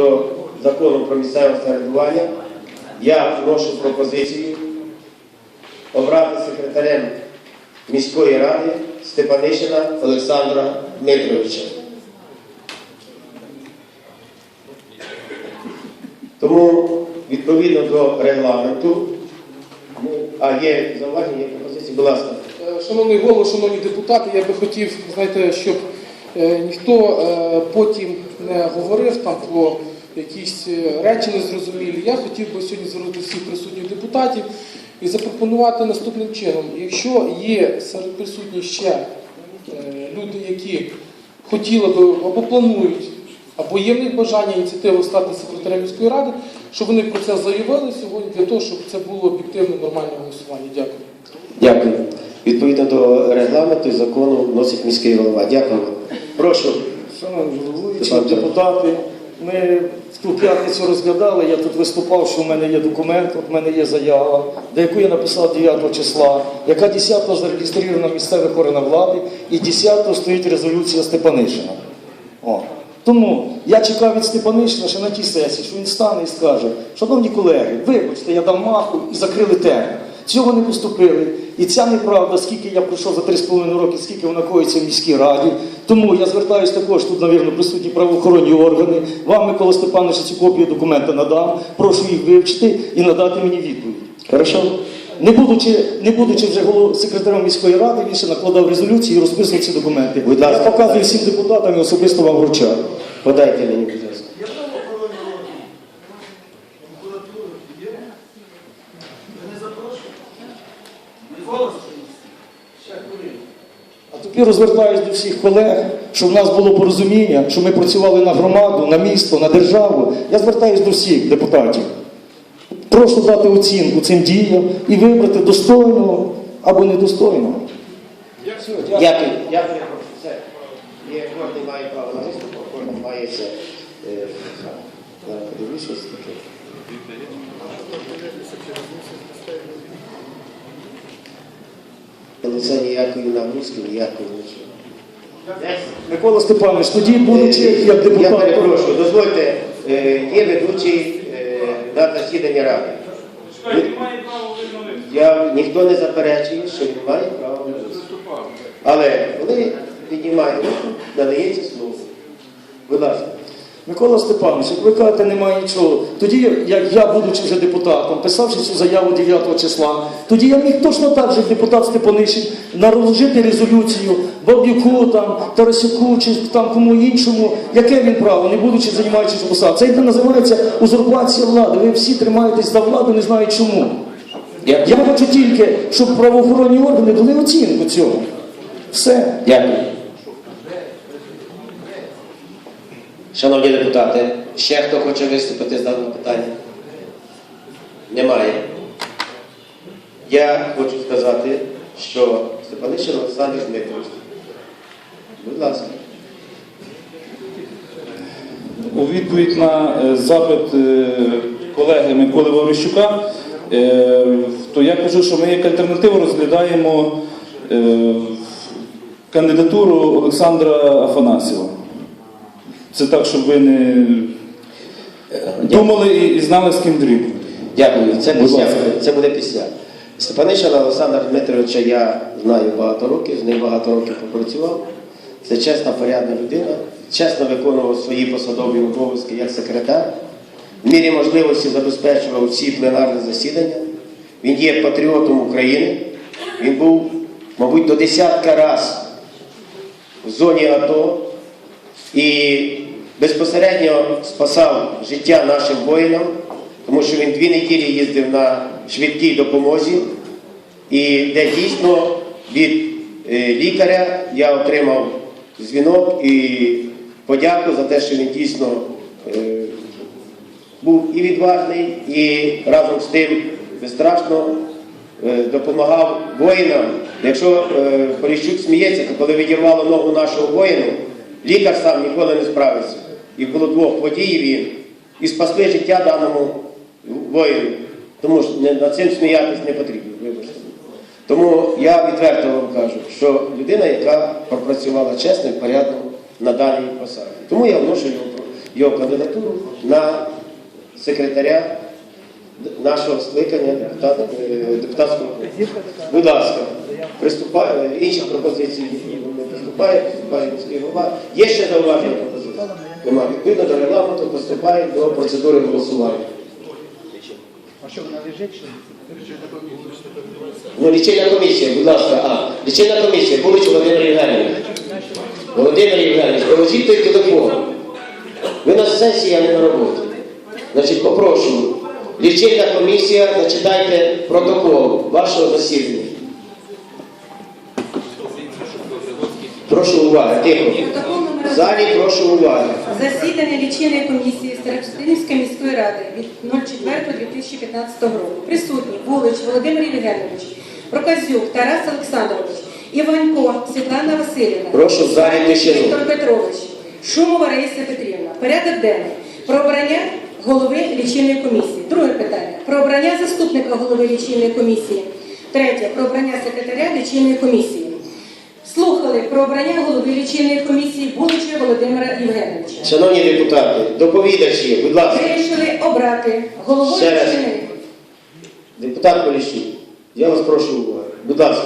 до закону про місцеве самоврядування, я вношу пропозицію обрати секретарем міської ради Степанишина Олександра Дмитровича. Тому відповідно до регламенту, а є зауваження, є пропозиції, будь ласка. Е, Шановний голово, шановні депутати, я би хотів, знаєте, щоб е, ніхто е, потім не говорив там про якісь е, речі незрозумілі. Я хотів би сьогодні звернути всіх присутніх депутатів і запропонувати наступним чином. Якщо є серед присутніх ще е, люди, які хотіли би або планують, або є в них бажання ініціативи стати секретарем міської ради, щоб вони про це заявили сьогодні для того, щоб це було об'єктивне нормальне голосування. Дякую. Дякую. Відповідно до регламенту і закону вносить міський голова. Дякую. Прошу. Шановні головуючі, депутати, ми в ту п'ятницю розглядали, я тут виступав, що в мене є документ, от в мене є заява, до яку я написав 9 числа, яка 10 зареєстрована в місцевих органах влади і 10 стоїть резолюція Степанишина. О. Тому я чекав від Степанишина ще на тій сесії, що він стане і скаже, шановні колеги, вибачте, я дав маху і закрили тему. Цього не поступили. І ця неправда, скільки я пройшов за 3,5 роки, скільки вона коїться в міській раді. Тому я звертаюся також, тут, навірно, присутні правоохоронні органи. Вам, Микола Степанович, цю копію документа надам. Прошу їх вивчити і надати мені відповідь. Хорошо? Не будучи, не будучи вже голов- секретарем міської ради, він ще накладав резолюції і розписував ці документи. Будь ласка. Я показую всім депутатам і особисто вам вручаю. Подайте мені, тепер розвертаюсь до всіх колег, щоб в нас було порозуміння, що ми працювали на громаду, на місто, на державу. Я звертаюсь до всіх депутатів. Прошу дати оцінку цим діям і вибрати достойного або недостойного. Все, дякую. Дякую. Дякую. Все. Є, кожен має право на виступ, кожен має це. е, Зараз подивлюсь, щось таке. Але це ніякої нагрузки, ніякої нічого. Микола Степанович, тоді будучи як Я перепрошую, дозвольте, е, є ведучий е, на засідання ради. Я, ніхто не заперечує, що він має право на виступ. Але коли піднімає руку, надається слово. Будь ласка. Микола Степанович, як ви кажете, немає нічого. Тоді, як я, будучи вже депутатом, писавши цю заяву 9 числа, тоді я міг точно так же, як депутат Степанишин, наложити резолюцію Баб'юку, там, Тарасюку чи там кому іншому, яке він право, не будучи займаючись посад. Це йде називається узурпація влади. Ви всі тримаєтесь за владу, не знаю чому. Я хочу тільки, щоб правоохоронні органи дали оцінку цьому. Все. Дякую. Шановні депутати, ще хто хоче виступити з даного питання? Немає. Я хочу сказати, що Степанишин Олександр Дмитрович. Будь ласка. У відповідь на е, запит е, колеги Миколи Ваврищука, е, то я кажу, що ми як альтернативу розглядаємо кандидатуру Олександра Афанасьєва. Це так, щоб ви не думали і, і знали, з ким дріб. Дякую. Це після. Це буде після. Степанишина Олександра Дмитровича я знаю багато років, з ним багато років попрацював. Це чесна, порядна людина, чесно виконував свої посадові обов'язки як секретар. В мірі можливості забезпечував всі пленарні засідання. Він є патріотом України. Він був, мабуть, до десятка раз в зоні АТО і безпосередньо спасав життя нашим воїнам, тому що він дві неділі їздив на швидкій допомозі, і де дійсно від е, лікаря я отримав дзвінок і подяку за те, що він дійсно е, був і відважний, і разом з тим безстрашно е, допомагав воїнам. Якщо Поліщук сміється, то коли відірвало ногу нашого воїну, лікар сам ніколи не справиться. І було двох водіїв він, і спасли життя даному воїну. Тому що над цим сміятись не потрібно, вибачте. Тому я відверто вам кажу, що людина, яка пропрацювала чесно і порядно на даній посаді. Тому я вношу його його кандидатуру на секретаря нашого скликання депутата, е, депутатського корпусу. Будь ласка, приступає, інших пропозицій не приступає, приступає міський голова. Є ще зауваження пропозиції? Нема. Відповідно до регламенту приступає до процедури голосування. Ну, лічильна комісія, будь ласка, а, лічильна комісія, Булич Володимир Євгенович. Володимир Євгенович, положіть той телефон. Ви на сесії, а не на роботі. Значить, попрошу, лічильна комісія, зачитайте протокол вашого засідання. Прошу уваги, тихо. В залі прошу уваги. Засідання лічильної комісії Старостинівської міської ради від 04.2015 року. Присутні Булич Володимир Євгенович, Проказюк Тарас Олександрович, Іванько Світлана Васильівна. Прошу залі тишину. Віктор Петрович, Шумова Раїса Петрівна. Порядок денний. Про обрання голови лічильної комісії. Друге питання. Про обрання заступника голови лічильної комісії. Третє. Про обрання секретаря лічильної комісії. Слухали про обрання голови лічильної комісії Булича Володимира Євгеновича. Шановні депутати, доповідачі, будь ласка. Вирішили обрати головою Ще раз. лічильної. Депутат Поліщук, я вас прошу уваги. Будь ласка,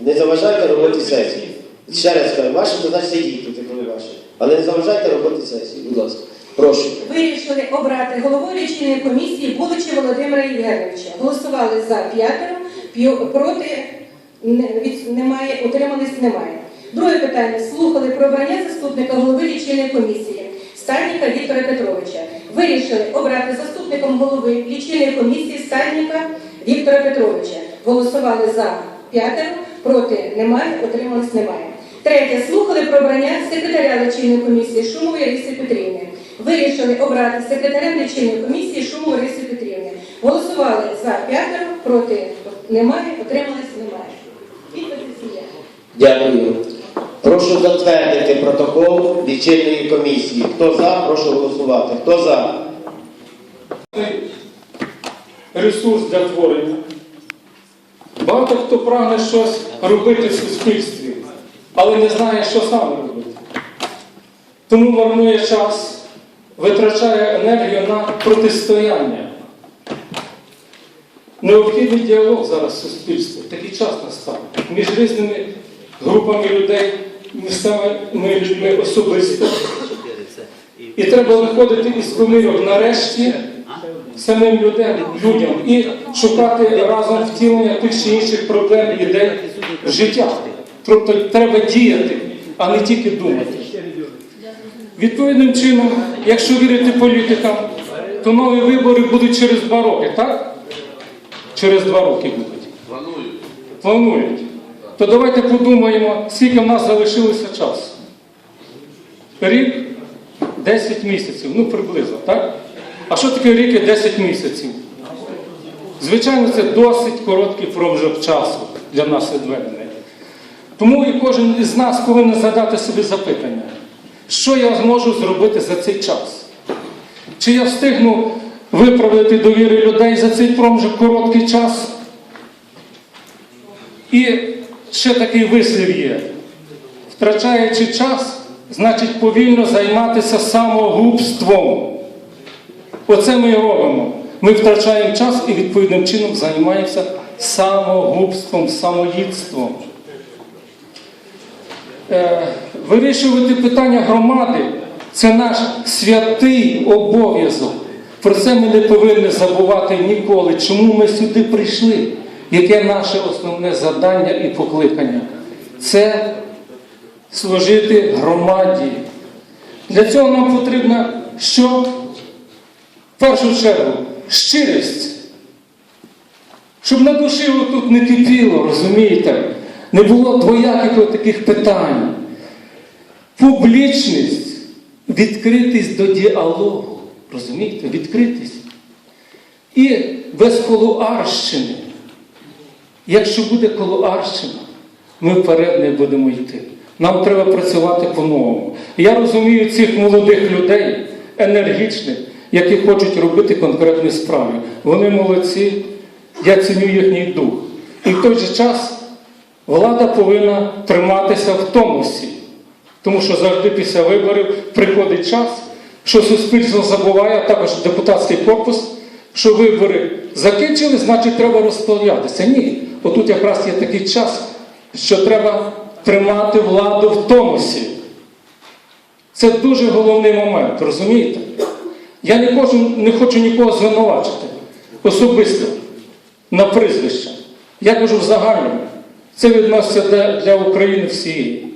не заважайте роботі сесії. Ще раз кажу, ваше задача сидіть тут, коли ваше. Але не заважайте роботі сесії, будь ласка. Прошу. Вирішили обрати головою лічильної комісії Булича Володимира Євгеновича. Голосували за п'ятеро, п'ю- проти не- від- немає, утримались немає. Друге питання. Слухали про обрання заступника голови лічильної комісії Стальника Віктора Петровича. Вирішили обрати заступником голови лічильної комісії Стальника Віктора Петровича. Голосували за п'ятеро, проти немає, утримались немає. Третє. Слухали про обрання секретаря лічильної комісії Шумової Риси Петрівни. Вирішили обрати секретарем лічильної комісії Шумової Риси Петрівни. Голосували за п'ятеро, проти немає, утримались немає. Дякую. Прошу затвердити протокол лічильної комісії. Хто за, прошу голосувати. Хто за? ресурс для творення. Багато хто прагне щось робити в суспільстві, але не знає, що саме робити. Тому марнує час, витрачає енергію на протистояння. Необхідний діалог зараз в суспільстві. Такий час настав між різними групами людей, місцевими людьми особисто. І треба виходити із помилок нарешті самим людям, людям і шукати разом втілення тих чи інших проблем ідей в життя. Тобто треба діяти, а не тільки думати. Відповідним чином, якщо вірити політикам, то нові вибори будуть через два роки, так? Через два роки будуть. Планують. Планують. То давайте подумаємо, скільки в нас залишилося часу. Рік 10 місяців, ну приблизно, так? А що таке рік і 10 місяців? Звичайно, це досить короткий проміжок часу для нас відведений. Тому і кожен із нас повинен задати собі запитання, що я зможу зробити за цей час? Чи я встигну виправити довіри людей за цей проміжок короткий час? І ще такий вислів є. Втрачаючи час, значить повільно займатися самогубством. Оце ми і робимо. Ми втрачаємо час і відповідним чином займаємося самогубством, самоїдством. Е, вирішувати питання громади це наш святий обов'язок. Про це ми не повинні забувати ніколи. Чому ми сюди прийшли? Яке наше основне завдання і покликання? Це служити громаді. Для цього нам потрібно що? В першу чергу щирість. Щоб на душі отут не кипіло, розумієте? Не було двояких таких питань. Публічність, відкритість до діалогу. Розумієте? Відкритість. І без колуарщини. Якщо буде колуарщина, ми вперед не будемо йти. Нам треба працювати по-новому. Я розумію цих молодих людей, енергічних, які хочуть робити конкретні справи. Вони молодці, я ціню їхній дух. І в той же час влада повинна триматися в тонусі. Тому що завжди після виборів приходить час, що суспільство забуває, а також депутатський корпус, що вибори закінчили, значить треба розподілятися. Ні. Отут якраз є такий час, що треба тримати владу в тонусі. Це дуже головний момент, розумієте? Я не хочу, не хочу нікого звинувачити особисто на прізвище. Я кажу в загальному. Це відноситься для, для України всієї.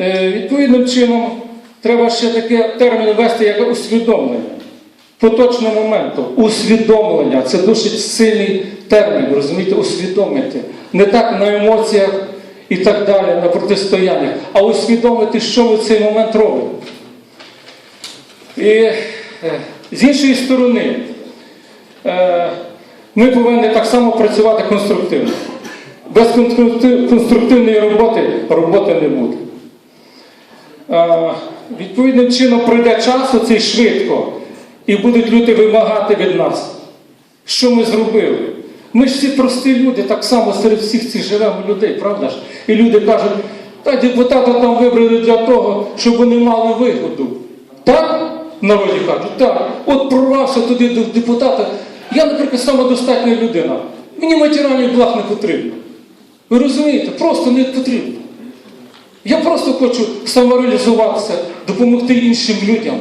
Е, відповідним чином треба ще таке термін ввести, як усвідомлення. Поточного моменту. Усвідомлення. Це досить сильний термін, розумієте, усвідомити. Не так на емоціях і так далі, на протистояннях, а усвідомити, що ми в цей момент робимо. І е, з іншої сторони, е, ми повинні так само працювати конструктивно. Без конструктивної роботи роботи не буде. Е, Відповідним чином пройде час оцей швидко, і будуть люди вимагати від нас, що ми зробили. Ми ж всі прості люди, так само серед всіх цих живемо людей, правда ж? І люди кажуть, та депутата там вибрали для того, щоб вони мали вигоду. Так? Народі кажуть, так. От прорвався туди до депутата. Я, наприклад, самодостатня людина. Мені матеріальних благ не потрібно. Ви розумієте? Просто не потрібно. Я просто хочу самореалізуватися, допомогти іншим людям.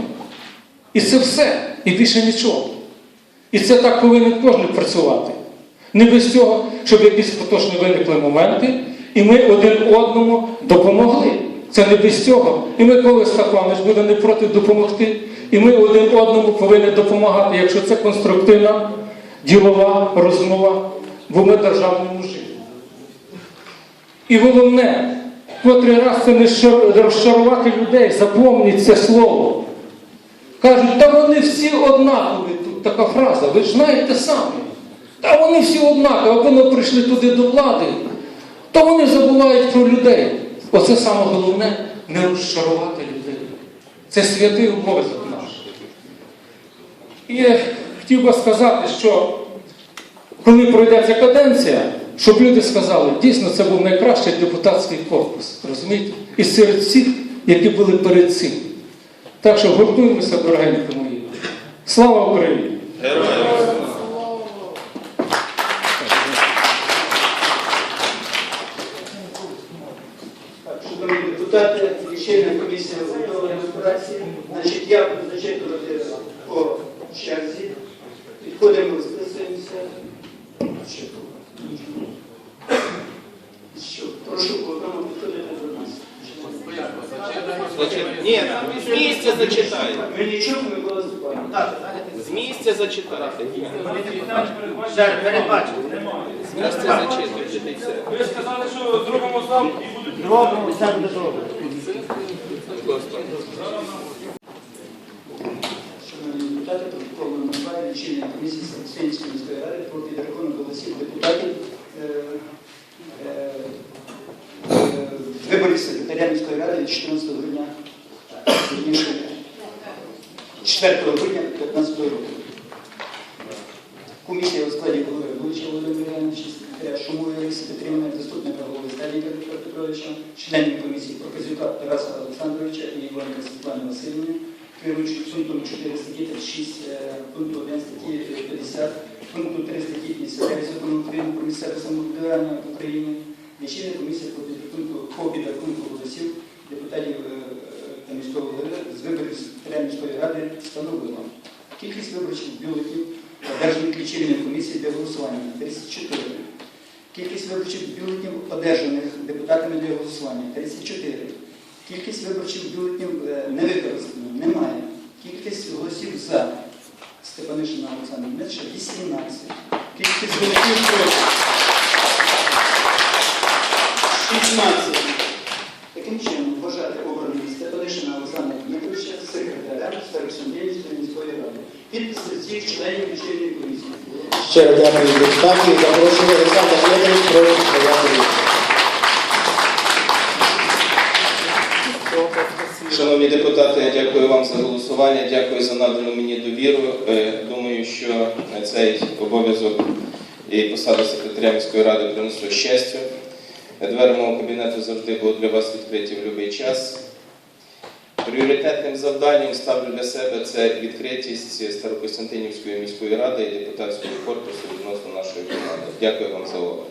І це все, і більше нічого. І це так повинен кожен працювати. Не без цього, щоб якісь поточні виникли моменти, і ми один одному допомогли. Це не без цього. І ми колись Микола Степанович буде не проти допомогти. І ми один одному повинні допомагати, якщо це конструктивна ділова розмова, бо ми державний мужик. І головне, котрий раз це не розчарувати людей, запомніть це слово. Кажуть, та вони всі однакові. Тут така фраза, ви ж знаєте самі. Та вони всі однакові, а вони прийшли туди до влади. То вони забувають про людей. Оце саме головне не розчарувати людей. Це святий обов'язок наш. І я хотів би сказати, що коли пройде ця каденція, щоб люди сказали, дійсно це був найкращий депутатський корпус. Розумієте? І серед всіх, які були перед цим. Так що гуртуємося, дорогенькі мої. Слава Україні! Так, Шановні депутати, лічильна комісія готова. Значить, я буду зачитувати по черзі. Підходимо, списуємося. Що? Прошу одному підходити до нас. Ні, з місця зачитай. Ми нічого не було. З місця зачитати. Передбачимо. З місця зачитуйте, та й все. Ви сказали, що в другому зал і будуть Зробимо, все буде добре. Шановні депутати, протокол номер 2 лічильної комісії Сенської міської ради про підрахунок голосів депутатів е, е, е, виборів секретаря міської ради від 14 грудня 4 грудня 2015 року. Комісія у складі голови Вулича Володимира Івановича, секретаря Шумової Лариси Петрівни, заступника голови Віктора Петровича, членів комісії Проказюка Тараса Олександровича і Іванка Світлани Васильівни, керуючи пунктом 4 статті 36, е, пункту 1 статті 50, пункту 3 статті 59 закону України про місцеве самоврядування в Україні, лічильна комісія по підрахунку по підрахунку голосів депутатів е, та міського голови з виборів секретаря міської ради встановила кількість виборчих бюлетів одержаних лічильної комісії для голосування 34. Кількість виборчих бюлетнів одержаних депутатами для голосування 34. Кількість виборчих бюлетнів е, не використано, немає. За Степанишина Олександра Дмитровича 18. Кількість голосів проти 16. Таким чином вважати обраний Степанишина Олександра Дмитровича секретарем Старосуддєвської міської ради. Підписи всіх членів лічильної комісії. Ще раз дякую депутатів. Запрошую Олександр Дмитрович, прошу стояти. Шановні депутати, я дякую вам за голосування, дякую за надану мені довіру. Е, Думаю, що цей обов'язок і посада секретаря міської ради принесу щастя. Двері мого кабінету завжди будуть для вас відкриті в будь-який час. Пріоритетним завданням ставлю для себе це відкритість Старокостянтинівської міської ради і депутатського корпусу відносно нашої команди. Дякую вам за увагу.